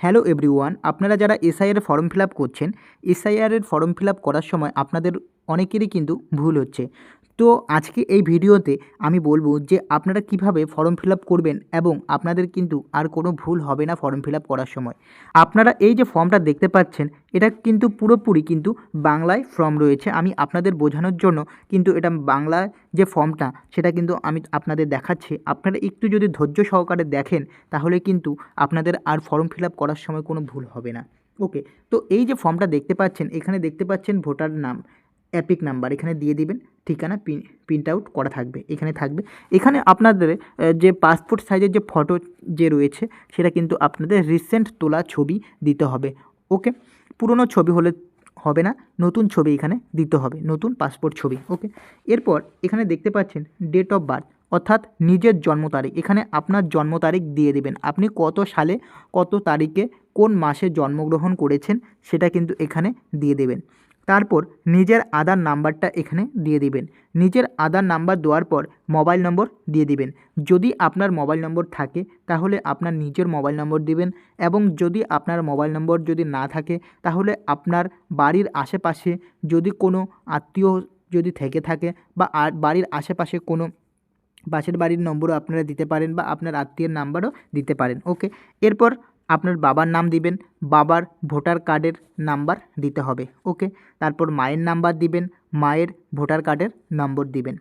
Hello everyone, আপনারা যারা SIR form fill করছেন এসআইআরের ফর্ম ফিল করার সময় আপনাদের অনেকেরই কিন্তু ভুল হচ্ছে। তো আজকে এই ভিডিওতে আমি বলব যে আপনারা কীভাবে ফর্ম ফিল করবেন এবং আপনাদের কিন্তু আর কোনো ভুল হবে না ফর্ম ফিল করার সময়। আপনারা এই যে ফর্মটা দেখতে পাচ্ছেন, এটা কিন্তু পুরোপুরি কিন্তু বাংলায় ফর্ম রয়েছে। আমি আপনাদের বোঝানোর জন্য কিন্তু এটা বাংলা যে ফর্মটা সেটা কিন্তু আমি আপনাদের দেখাচ্ছি। আপনারা একটু যদি ধৈর্য সহকারে দেখেন, তাহলে কিন্তু আপনাদের আর ফর্ম ফিল করার সময় কোনো ভুল হবে না। ওকে তো এই যে ফর্মটা দেখতে পাচ্ছেন, এখানে দেখতে পাচ্ছেন ভোটার নাম অ্যাপিক নাম্বার, এখানে দিয়ে দিবেন। ঠিকানা প্রিন্ট প্রিন্ট আউট করা থাকবে, এখানে থাকবে। এখানে আপনাদের যে পাসপোর্ট সাইজের যে ফটো যে রয়েছে, সেটা কিন্তু আপনাদের রিসেন্ট তোলা ছবি দিতে হবে ওকে পুরনো ছবি হলে হবে না, নতুন ছবি এখানে দিতে হবে, নতুন পাসপোর্ট ছবি ওকে এরপর এখানে দেখতে পাচ্ছেন ডেট অফ বার্থ অর্থাৎ নিজের জন্ম তারিখ, এখানে আপনার জন্ম তারিখ দিয়ে দেবেন। আপনি কত সালে, কত তারিখে, কোন মাসে জন্মগ্রহণ করেছেন, সেটা কিন্তু এখানে দিয়ে দেবেন। তারপর নিজের আধার নাম্বারটা এখানে দিয়ে দিবেন। নিজের আধার নাম্বার দেওয়ার পর মোবাইল নম্বর দিয়ে দিবেন। যদি আপনার মোবাইল নম্বর থাকে, তাহলে আপনার নিজের মোবাইল নম্বর দিবেন এবং যদি আপনার মোবাইল নম্বর যদি না থাকে, তাহলে আপনার বাড়ির আশেপাশে যদি কোনো আত্মীয় যদি থেকে থাকে বা বাড়ির আশেপাশে কোনো পাশের বাড়ির নম্বরও আপনারা দিতে পারেন বা আপনার আত্মীয়ের নাম্বারও দিতে পারেন। ওকে? এরপর আপনার বাবার নাম দিবেন, বাবার ভোটার কার্ডের নাম্বার দিতে হবে, ওকে? তারপর মায়ের নাম্বার দিবেন, মায়ের ভোটার কার্ডের নম্বর দিবেন।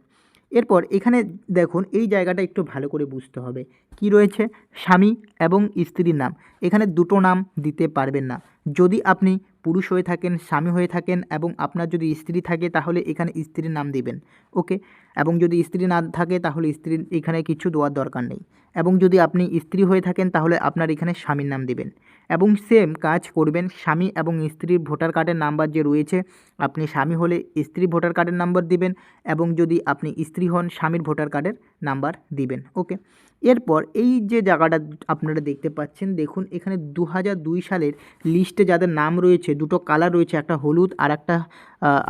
এরপর এখানে দেখুন, এই জায়গাটা একটু ভালো করে বুঝতে হবে। কি রয়েছে? স্বামী এবং স্ত্রীর নাম। এখানে দুটো নাম দিতে পারবেন না। যদি আপনি পুরুষ হয়ে থাকেন, স্বামী হয়ে থাকেন এবং আপনার যদি স্ত্রী থাকে তাহলে এখানে স্ত্রীর নাম দিবেন, ওকে? এবং যদি স্ত্রী না থাকে তাহলে স্ত্রীর এখানে কিছু দেওয়ার দরকার নেই। এবং যদি আপনি স্ত্রী হয়ে থাকেন তাহলে আপনার এখানে স্বামীর নাম দিবেন। এবং সেম কাজ করবেন, স্বামী এবং স্ত্রীর ভোটার কার্ডের নাম্বার যে রয়েছে, আপনি স্বামী হলে স্ত্রী ভোটার কার্ডের নাম্বার দিবেন এবং যদি আপনি স্ত্রী হন, স্বামীর ভোটার কার্ডের নাম্বার দিবেন, ওকে? এরপর এই যে জায়গাটা আপনারা দেখতে পাচ্ছেন, দেখুন এখানে দু সালের লিস্টে যাদের নাম রয়েছে দুটো কালার রয়েছে, একটা হলুদ আর একটা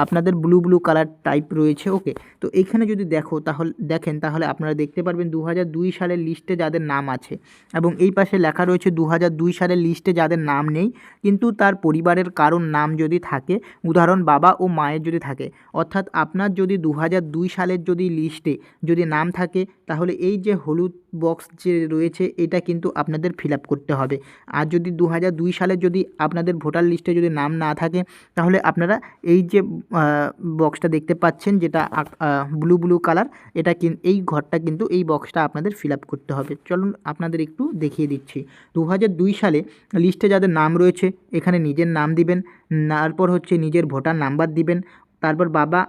আপনাদের ব্লু ব্লু কালার টাইপ রয়েছে ওকে তো এখানে যদি দেখো তাহলে, দেখেন তাহলে আপনারা দেখতে পারবেন দু সালের লিস্টে যাদের নাম আছে এবং এই পাশে লেখা রয়েছে দু সালের লিস্টে যাদের নাম নেই, কিন্তু তার পরিবারের কারোর নাম যদি থাকে, উদাহরণ বাবা ও মায়ের যদি থাকে, অর্থাৎ আপনার যদি দু সালের যদি লিস্টে যদি নাম থাকে, তাহলে এই যে হলুদ বক্স যে রয়েছে, এটা কিন্তু আপনাদের ফিল করতে হবে। আর যদি দু সালের যদি আপনাদের ভোটার লিস্টে যদি নাম না থাকে, তাহলে আপনারা এই যে বক্সটা দেখতে পাচ্ছেন যেটা ব্লু ব্লু কালার এটা কিন, এই ঘরটা কিন্তু এই বক্সটা আপনাদের ফিল করতে হবে। চলুন আপনাদের একটু দেখিয়ে দিচ্ছি। দু সালে লিস্টে যাদের নাম রয়েছে, এখানে নিজের নাম দিবেন, তারপর হচ্ছে নিজের ভোটার নাম্বার দিবেন, তারপর বাবা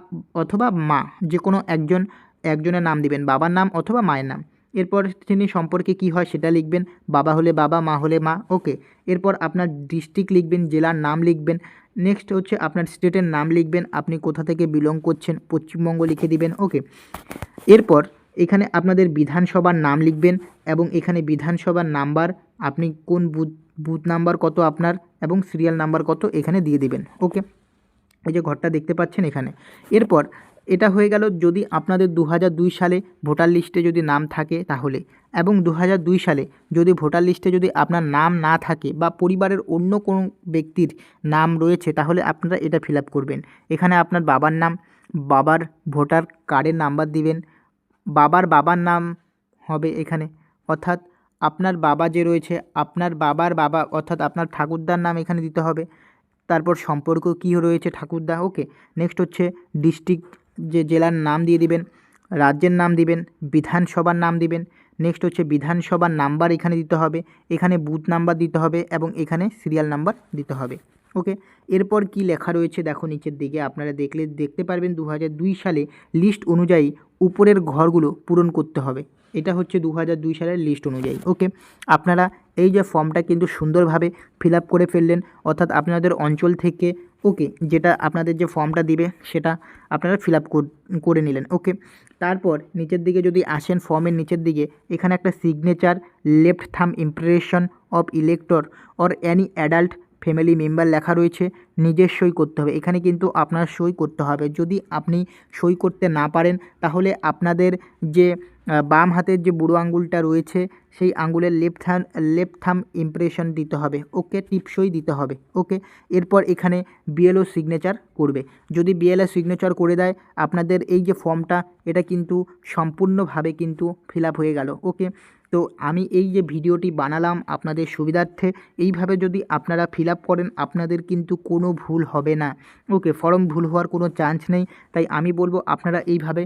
অথবা মা যে কোনো একজন, একজনের নাম দিবেন, বাবার নাম অথবা মায়ের নাম। এরপর তিনি সম্পর্কে কি হয় সেটা লিখবেন, বাবা হলে বাবা, মা হলে মা ওকে এরপর আপনার ডিস্ট্রিক্ট লিখবেন, জেলার নাম লিখবেন। নেক্সট হচ্ছে আপনার স্টেটের নাম লিখবেন, আপনি কোথা থেকে বিলং করছেন, পশ্চিমবঙ্গ লিখে দিবেন ওকে এরপর এখানে আপনাদের বিধানসভার নাম লিখবেন এবং এখানে বিধানসভার নাম্বার আপনি কোন বুথ বুথ নাম্বার কত আপনার এবং সিরিয়াল নাম্বার কত এখানে দিয়ে দিবেন ওকে এই যে ঘরটা দেখতে পাচ্ছেন এখানে। এরপর এটা হয়ে গেল যদি আপনাদের দু দুই সালে ভোটার লিস্টে যদি নাম থাকে তাহলে এবং দু দুই সালে যদি ভোটার লিস্টে যদি আপনার নাম না থাকে বা পরিবারের অন্য কোনো ব্যক্তির নাম রয়েছে তাহলে আপনারা এটা ফিল করবেন। এখানে আপনার বাবার নাম, বাবার ভোটার কার্ডের নাম্বার দিবেন, বাবার বাবার নাম হবে এখানে, অর্থাৎ আপনার বাবা যে রয়েছে, আপনার বাবার বাবা, অর্থাৎ আপনার ঠাকুরদার নাম এখানে দিতে হবে। তারপর সম্পর্ক কী রয়েছে ঠাকুরদা, ওকে, নেক্সট হচ্ছে ডিস্ট্রিক্ট যে জেলার নাম দিয়ে দিবেন, রাজ্যের নাম দিবেন, বিধানসভার নাম দিবেন নেক্সট হচ্ছে বিধানসভার নাম্বার এখানে দিতে হবে, এখানে বুথ নাম্বার দিতে হবে এবং এখানে সিরিয়াল নাম্বার দিতে হবে। ওকে এরপর কি লেখা রয়েছে দেখো নিচের দিকে, আপনারা দেখলে, দেখতে পারবেন দু সালে লিস্ট অনুযায়ী উপরের ঘরগুলো পূরণ করতে হবে। এটা হচ্ছে দু সালের লিস্ট অনুযায়ী। ওকে আপনারা এই যে ফর্মটা কিন্তু সুন্দরভাবে ফিল করে ফেললেন, অর্থাৎ আপনাদের অঞ্চল থেকে, ওকে, যেটা আপনাদের যে ফর্মটা দিবে, সেটা আপনারা ফিল করে নিলেন, ওকে। তারপর নিচের দিকে যদি আসেন ফর্মের নিচের দিকে, এখানে একটা signature left thumb impression of elector or any adult family member লেখা রয়েছে, নিজের সই করতে হবে। এখানে কিন্তু আপনার সই করতে হবে। যদি আপনি সই করতে না পারেন, তাহলে আপনাদের যে বাম হাতের যে বুড়ো আঙ্গুলটা রয়েছে সেই আঙ্গুলের left hand left thumb impression দিতে হবে। ওকে টিপসই দিতে হবে। ওকে, এরপর এখানে বিএলও সিগনেচার করবে। যদি বিএলও সিগনেচার করে দেয়, আপনাদের এই যে ফর্মটা এটা কিন্তু সম্পূর্ণভাবে কিন্তু ফিল হয়ে গেল। ওকে, তো আমি এই যে ভিডিওটি বানালাম আপনাদের সুবিধার্থে, এইভাবে যদি আপনারা ফিল করেন, আপনাদের কিন্তু কোনো ভুল হবে না। ওকে ফর্ম ভুল হওয়ার কোনো চান্স নেই। তাই আমি বলব, আপনারা এইভাবে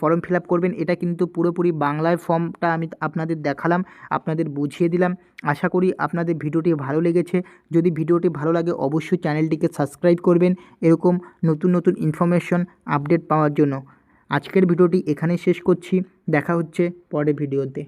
ফর্ম ফিল করবেন। এটা কিন্তু পুরোপুরি বাংলায় ফর্মটা আমি আপনাদের দেখালাম। আপনাদের বুঝিয়ে দিলাম। আশা করি আপনাদের ভিডিওটি ভালো লেগেছে। যদি ভিডিওটি ভালো লাগে, অবশ্যই চ্যানেলটিকে সাবস্ক্রাইব করবেন এরকম নতুন নতুন ইনফরমেশন আপডেট পাওয়ার জন্য। আজকের ভিডিওটি এখানেই শেষ করছি। দেখা হচ্ছে পরের ভিডিওতে।